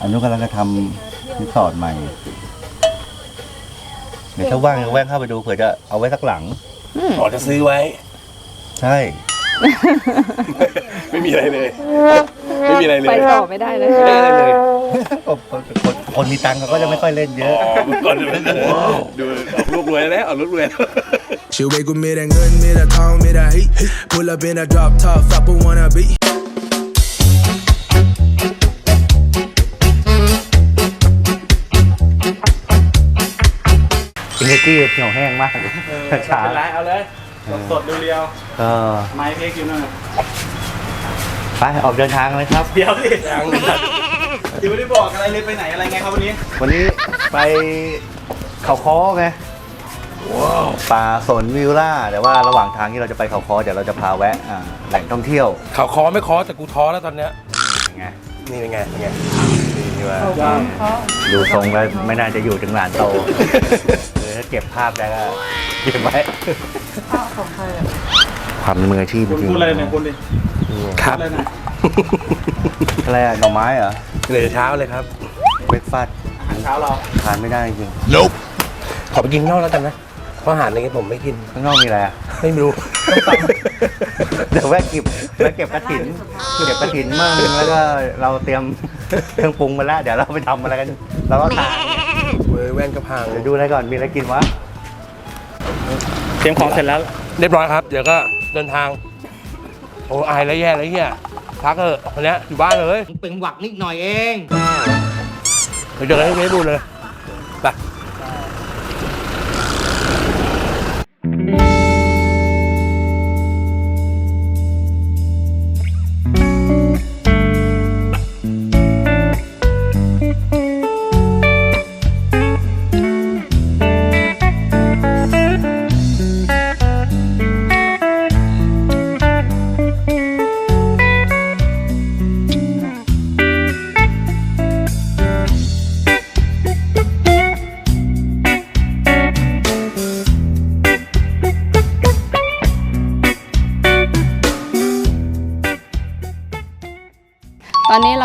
อันนู้นกำลังจะทำรีสอร์ทใหม่ เดี๋ยวถ้าว่างจะแวะเข้าไปดูเผื่อจะเอาไว้สักหลัง อ๋อจะซื้อไว้ ใช่ ไม่มีอะไรเลย ไม่มีอะไรเลยไปต่อไม่ได้เลย ไม่ได้อะไรเลยคนคนคนมีตังค์เขาก็จะไม่ค่อยเล่นเยอ๋อะ อดูก่อนดูดูเอาลูกรวยแล้วเอาลูกรวยแล้ว She wake with me that good, me that calm, me that heat. Pull up in a drop top, flapper wanna be. เนจี้เหี่ยวแห้งมากช้า เป็นไรเอาเลยสดๆเรียวก็ๆไม้เพกอยู่นั่นน่ะไปออกเดินทางเลยครับ เดี๋ยวดิยังยังไม่ได้บอกอะไรเลยไปไหนอะไรไงครับวันนี้วันนี้ไปเขาค้อไงป่าสนวิลล่า แต่ว่าระหว่างทางที่เราจะไปเขาค้อเดี๋ยวเราจะพาแวะอ่าแหล่งท่องเที่ยวเขาคอไม่คอแต่กูท้อแล้วตอนเนี้ยไงนี่เป็นไงเป็นไงนี่ว่า ดูทรงแล้วไม่น่าจะอยู่ถึงหลานโต เออถ้าเก็บภาพได้ก็เก็บไว้ความมืออาชีพจคุณริงพูดอะไรเนี่ยคุณดิครับอะไรนะอะไรอะหน่อไม้เหรอเหนื่อยเช้าเลยครับ เบรกฟาสต์อาหารเช้าเราทานไม่ได้จริงขอไปกินข้างนอกแล้วกันนะเพราะอาหารอะไรเงี้ยผมไม่กิน ข้างนอกมีอะไรอะไม่รู้ เดี๋ยวแวะเก็บแวะเก็บกระถินเก็บกระถินมั่งแล้วก็เราเตรียมเครื่องปรุงมาแล้ว เดี๋ยวเราไปทำอะไรกัน เราก็ทาน เว้ยแว่นกระพัง เดี๋ยวดูอะไรก่อน มีอะไรกินวะ เตรียมของเสร็จแล้ว เรียบร้อยครับ เดี๋ยวก็เดินทาง โอ้อายแล้วแย่แล้วเฮียพักเถอะวันเนี้ยอยู่บ้านเลย เป็นหวักนิดหน่อยเอง เดี๋ยวเจอกันที่เพชรบูรณ์เลยไป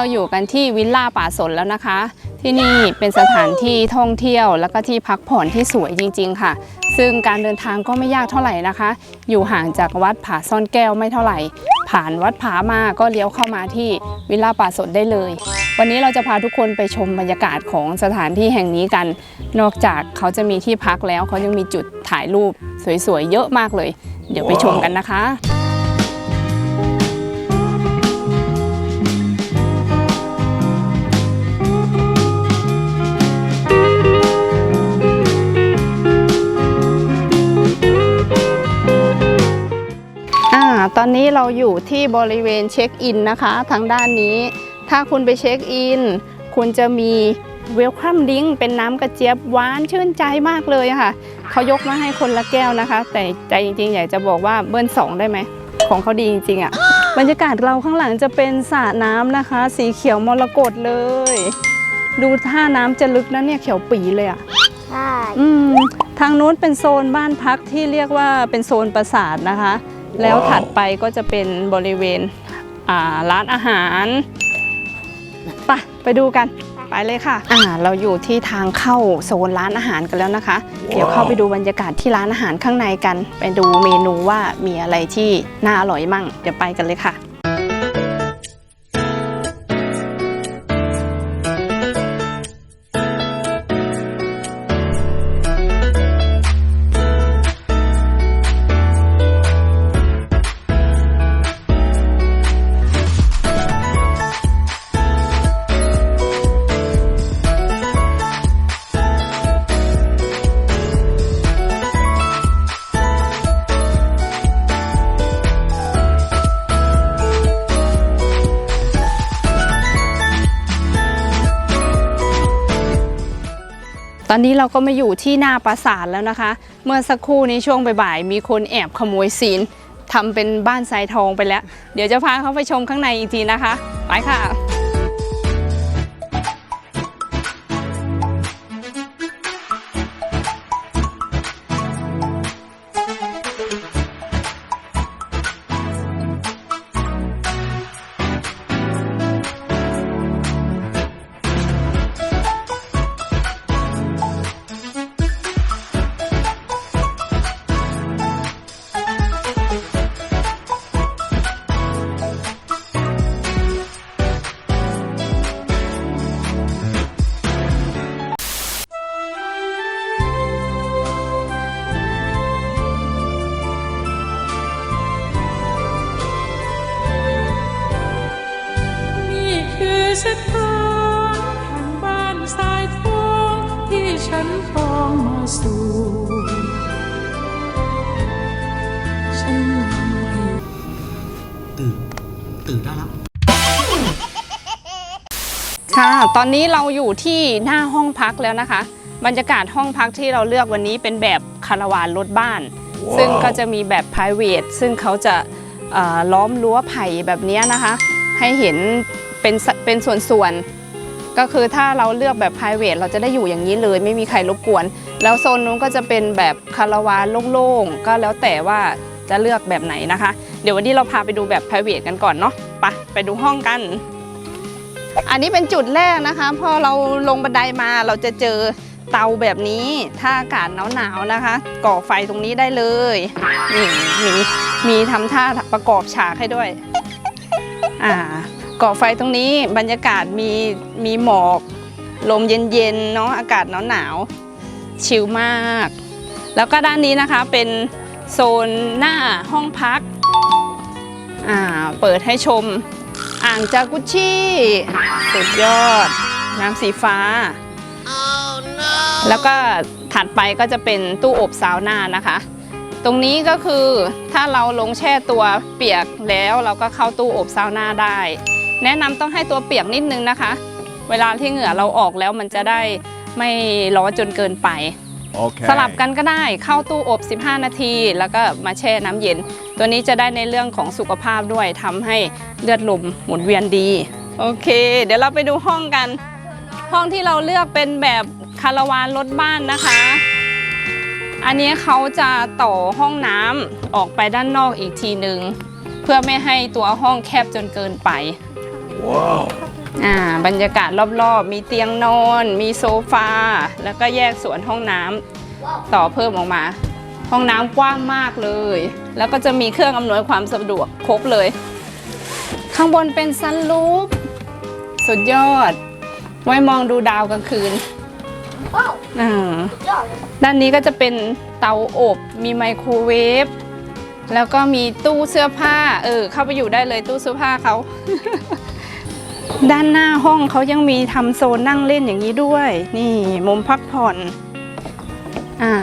อนนี้เราอยู่กันที่วิลล่าป่าสนแล้วนะคะ ที่นี่เป็นสถานที่ท่องเที่ยวแล้วก็ที่พักผ่อนที่สวยจริง ๆ ค่ะ ซึ่งการเดินทางก็ไม่ยากเท่าไหร่นะคะ อยู่ห่างจากวัดผาซ่อนแก้วไม่เท่าไหร่ ผ่านวัดผามาก็เลี้ยวเข้ามาที่วิลล่าป่าสนได้เลย วันนี้เราจะพาทุกคนไปชมบรรยากาศของสถานที่แห่งนี้กัน นอกจากเขาจะมีที่พักแล้วเขายังมีจุดถ่ายรูปสวยๆเยอะมากเลย เดี๋ยวไปชมกันนะคะ อ่าตอนนี้เราอยู่ที่บริเวณเช็คอินนะคะ ทางด้านนี้ ถ้าคุณไปเช็คอิน คุณจะมีเวลคัมดิงเป็นน้ำกระเจี๊ยบหวานชื่นใจมากเลยอะค่ะ เขายกมาให้คนละแก้วนะคะ แต่ใจจริงๆ อยากจะบอกว่าเบิ้ลสองได้ไหม ของเขาดีจริงๆอะบรรยากาศเราข้างหลังจะเป็นสระน้ำนะคะ สีเขียวมรกตเลย ดูท่าน้ำจะลึกนะเนี่ยเขียวปีเลยอะใช่อืมทางนู้นเป็นโซนบ้านพักที่เรียกว่าเป็นโซนปราสาทนะคะ แล้วถัดไปก็จะเป็นบริเวณอ่าร้านอาหารไปไปดูกันไปเลยค่ะ อ่า เราอยู่ที่ทางเข้าโซนร้านอาหารกันแล้วนะคะ เดี๋ยวเข้าไปดูบรรยากาศที่ร้านอาหารข้างในกัน ไปดูเมนูว่ามีอะไรที่น่าอร่อยมั่ง เดี๋ยวไปกันเลยค่ะ อนนี้เราก็มาอยู่ที่หน้าปราสาทแล้วนะคะ เมื่อสักครู่นี้ช่วงบ่ายๆมีคนแอบขโมยซีนทำเป็นบ้านทรายทองไปแล้ว เดี๋ยวจะพาเขาไปชมข้างในอีกทีนะคะ ไปค่ะ ค่ะ ตอนนี้เราอยู่ที่หน้าห้องพักแล้วนะคะ บรรยากาศห้องพักที่เราเลือกวันนี้เป็นแบบคาราวานรถบ้านซึ่งก็จะมีแบบ p r i v a t ซึ่งเขาจะเอ่อล้อมรั้วไผ่แบบเนี้ยนะคะ ให้เห็นเป็นสเป็นส่วนๆ ก็คือถ้าเราเลือกแบบ p r i v a t เราจะได้อยู่อย่างนี้เลย ไม่มีใครรบกวน แล้วโซนนู้นก็จะเป็นแบบคาราวานโล่งๆ ก็แล้วแต่ว่าจะเลือกแบบไหนนะคะ เดี๋ยววันนี้เราพาไปดูแบบ p r i v a t กันก่อนเนาะไปไปดูห้องกัน อันนี้เป็นจุดแรกนะคะพอเราลงบันไดมาเราจะเจอเตาแบบนี้ถ้าอากาศหนาวๆนะคะ ก่อไฟตรงนี้ได้เลยนี่มีมีทำท่าประกอบฉากให้ด้วยอ่าก่อไฟตรงนี้บรรยากาศมีมีหมอกลมเย็นๆเนาะอากาศหนาวๆชิลมาก แล้วก็ด้านนี้นะคะเป็นโซนหน้าห้องพักอ่าเปิดให้ชม อ่างจากุชชี่สุดยอด น้ำสีฟ้าแล้วก็ถัดไปก็จะเป็นตู้อบซาวน่านะคะ ตรงนี้ก็คือถ้าเราลงแช่ตัวเปียกแล้วเราก็เข้าตู้อบซาวน่าได้ แนะนำต้องให้ตัวเปียกนิดนึงนะคะ เวลาที่เหงื่อเราออกแล้วมันจะได้ไม่ร้อนจนเกินไป สลับกันก็ได้เข้าตู้อบ 15 นาที แล้วก็มาแช่น้ำเย็น ตัวนี้จะได้ในเรื่องของสุขภาพด้วยทำให้เลือดลมหมุนเวียนดี โอเค เดี๋ยวเราไปดูห้องกัน ห้องที่เราเลือกเป็นแบบคาราวานรถบ้านนะคะ อันนี้เขาจะต่อห้องน้ำออกไปด้านนอกอีกทีหนึ่งเพื่อไม่ให้ตัวห้องแคบจนเกินไป อ่าบรรยากาศรอบๆ มีเตียงนอน มีโซฟา แล้วก็แยกส่วนห้องน้ำต่อเพิ่มออกมา ห้องน้ำกว้างมากเลย แล้วก็จะมีเครื่องอำนวยความสะดวกครบเลย ข้างบนเป็นซันรูฟสุดยอด ไว้มองดูดาวกลางคืนอ่าด้านนี้ก็จะเป็นเตาอบ มีไมโครเวฟแล้วก็มีตู้เสื้อผ้า เออ เข้าไปอยู่ได้เลยตู้เสื้อผ้าเขา ด้านหน้าห้องเขายังมีทำโซนนั่งเล่นอย่างนี้ด้วย นี่มุมพักผ่อน อ่า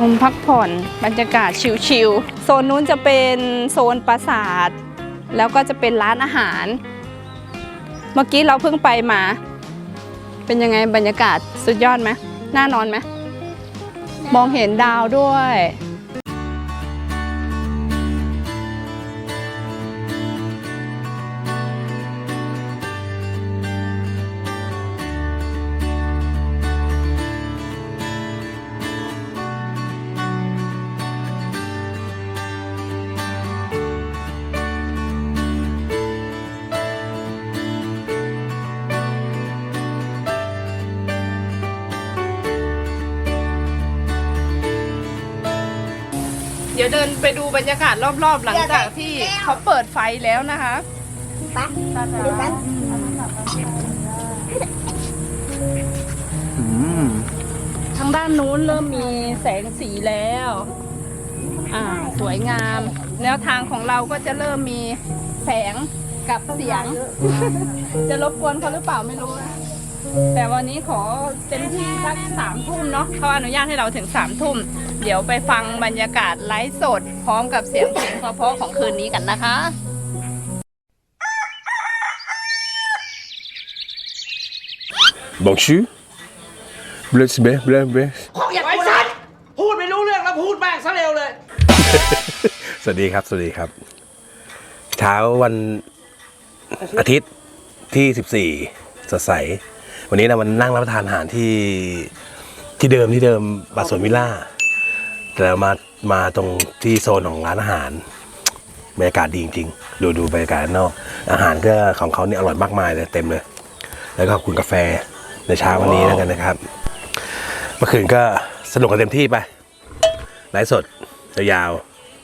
มุมพักผ่อนบรรยากาศชิลๆโซนนู้นจะเป็นโซนปราสาท แล้วก็จะเป็นร้านอาหาร เมื่อกี้เราเพิ่งไปมา เป็นยังไงบรรยากาศสุดยอดไหมน่านอนไหมมองเห็นดาวด้วย ดี๋ยวเดินไปดูบรรยากาศรอบๆ หลังจากที่เขาเปิดไฟแล้วนะคะทางด้านนู้นเริ่มมีแสงสีแล้ว อ่า สวยงาม แนวทางของเราก็จะเริ่มมีแสงกับเสียง จะรบกวนเขาหรือเปล่าไม่รู้นะแต่วันนี้ขอเต็มที่สักสามทุ่มเนาะเขาอนุญาตให้เราถึงสามทุ่ม เดี๋ยวไปฟังบรรยากาศไลฟ์สด พร้อมกับเสียงเพลงเพราะๆของคืนนี้กันนะคะ Bonjour. Bless me, bless me. ไอ้สัตว์พูดไม่รู้เรื่องแล้วพูดแม่งซะเร็วเลย สวัสดีครับ สวัสดีครับ เช้าวันอาทิตย์ที่ 14 สดใส วันนี้เรามันนั่งรับประทานอาหารที่ที่เดิมที่เดิมบาสวนวิลล่า แต่เรามามาตรงที่โซนของร้านอาหารบรรยากาศดีจริงๆดูดูบรรยากาศด้านนอก อาหารก็ของเขาเนี่ยอร่อยมากมายเลยเต็มเลย แล้วก็ขอบคุณกาแฟในเช้าวันนี้แล้วกันนะครับ เมื่อคืนก็สนุกกันเต็มที่ไปไลฟ์สดยาว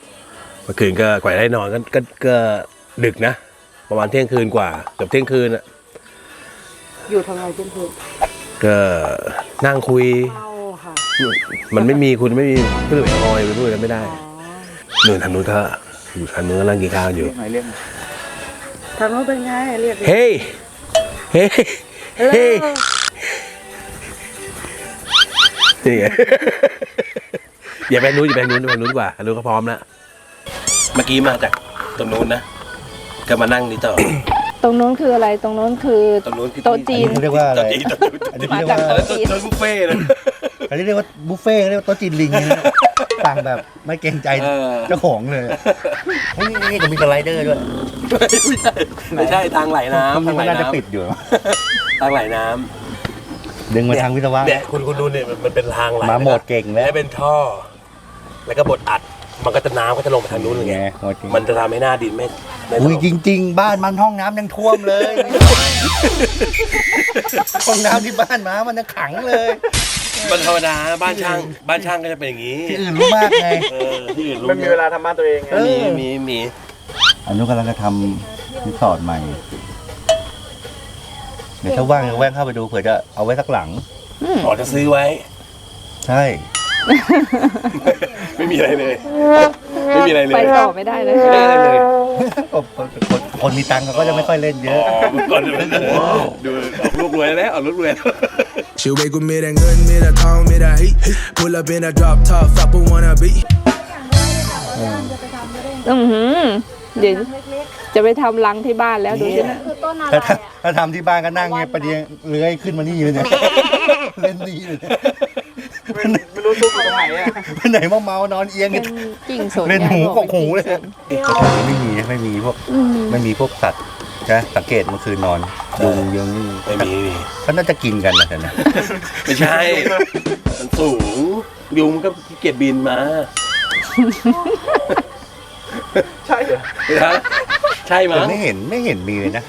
ๆเมื่อคืนก็กว่าจะได้นอนก็ก็ก็ดึกนะ ประมาณเที่ยงคืนกว่าเกือบเที่ยงคืนอะอยู่ทำไมเพื่อนก็นั่งคุยๆเอาค่ะ มันไม่มีคุณไม่มีเพื่อนแอลกอฮอล์ไปพูดกันไม่ได้หนึ่งทางนู้นก็อยู่ทางนู้นกำลังกินข้าวอยู่หมายเรียกทางโน้นเป็นไงเรียกดิเฮ้ยเฮ้ยเฮ้ยนี่ไงอย่าไปนู้นอย่าไปนู้นไปนู้นดีกว่านู้นก็พร้อมแล้วเมื่อกี้มาจากตรงนู้นนะก็มานั่งนี่ต่อตรงนู้นคืออะไรตรงนู้นคือตรงนู้นคือโต๊ะจีนเขาเรียกว่าอะไรโต๊ะจีนโต๊ะจีนอันนี้มาเรียกจากว่าโต๊ะจีนโต๊ะบุฟเฟ่ต์นะ อันนี้เรียกว่าบุฟเฟ่ต์เรียกว่าโต๊ะจีนลิงนะสั่งแบบไม่เกรงใจเออ เจ้าของเลยเฮ้ยนี่ก็มีสไลเดอร์ด้วยไม่ใช่ไม่ใช่ทางไหลน้ำตรงทานี้งไหลมันน่าจะน้ำปิดอยู่ ทางไหลน้ดึงำมาทางวิศวะเนี่ยคุณคุณดูเนี่ยมันมันเป็นทางไหลมาโหมดเก่งแล้ว และเป็นท่อ แล้วก็บดอัด มันก็จะน้ำก็จะลงไปทางนู้นเลยไงไงโหมดเก่งมันจะทำให้หน้าดินไม่ไม่ตอุ้ยลกจริง ๆ บ้านมันห้องน้ำยังท่วมเลย ห้องน้ำที่บ้านมามันยังขังเลย มันธรรมดาบ้านช่างบ้านช่างก็จะเป็นอย่างนี้ที่อื่นรู้มากไง เออที่อื่นรู้มันมีเวลาทำบ้านตัวเองไงเออมีมีมีอันนู้นกำลังจะทำรีสอร์ทใหม่ เดี๋ยวถ้าว่างจะแวะเข้าไปดูเผื่อจะเอาไว้สักหลังอ๋อจะซื้อไว้ ใช่ ไม่มีอะไรเลย ไม่มีอะไรเลยไปต่อไม่ได้เลยไม่ได้อะไรเลยคนคนคนมีตังค์เขาก็จะไม่ค่อยเล่นเยอ๋อะอดูก่อนดูดูออกลูกรวยแล้วออกลูกรวยแล้ว She wake with me that good, me that tall, me that heat. Pull up in a drop top, flapper wanna be. อือหือเดี๋ยวจะไปทำรังที่บ้านแล้วดูสินะคือต้นอะไรถ้าถ้าอะถ้าทำที่บ้านก็นั่งเงี้ยประเดี๋ยวเลื้อยขึ้นมานี่เลยเนี่ยเล่นนี่เลยเนี่ยไม่รู้ซุกอยู่ตรงไหนอะไปไหนมาเมานอนเอียงเป็กันนกิ่งสนเล่นหูกกหูเลยกิ่งสนแต่แถวนี้ไม่มีนะไม่มีพวกอืมไม่มีพวกสัตว์ นะสังเกตเมื่อคืนนอนยุงยุงนี่ไม่มีไม่มีเขาน่าจะกินกันนะแต่นะไม่ใช่ มันสูง ยุงมันก็ขี้เกียจบินมา ใช่เหรอใช่ใช่แต่มั้งไม่เห็นไม่เห็นมีเลยนะ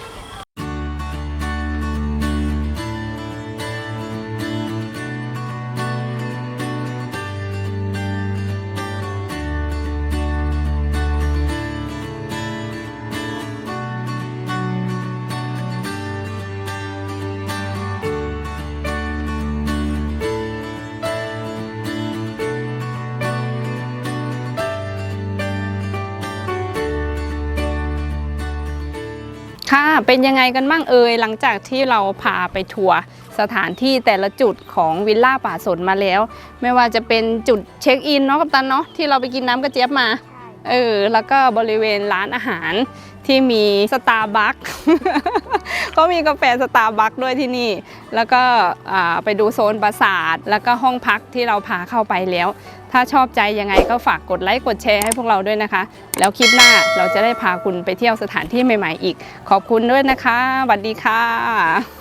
ค่ะเป็นยังไงกันบ้างเอ่ยหลังจากที่เราพาไปทัวร์สถานที่แต่ละจุดของวิลล่าป่าสนมาแล้ว ไม่ว่าจะเป็นจุดเช็คอินเนาะกับตันเนาะที่เราไปกินน้ำกระเจี๊ยบมาเออแล้วก็บริเวณร้านอาหาร ที่มีสตาร์บัคก็มีกาแฟสตาร์บัคด้วยที่นี่ แล้วก็ไปดูโซนปราสาท แล้วก็ห้องพักที่เราพาเข้าไปแล้ว ถ้าชอบใจยังไงก็ฝากกดไลค์กดแชร์ให้พวกเราด้วยนะคะ แล้วคลิปหน้าเราจะได้พาคุณไปเที่ยวสถานที่ใหม่ ๆ อีก ขอบคุณด้วยนะคะสวัสดีค่ะ